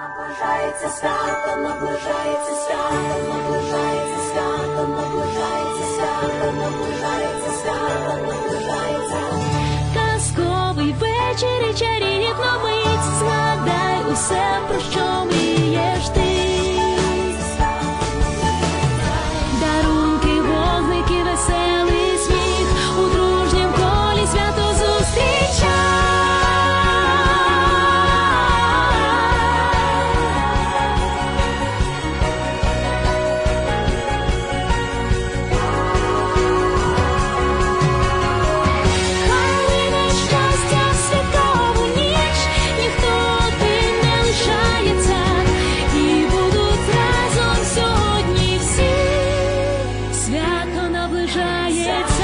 Наближається свято, наближається свято, наближається свято, наближається свято, наближається свято, наближається. Казковий вечір і чарівна мить, згадай усе, про що. наближається.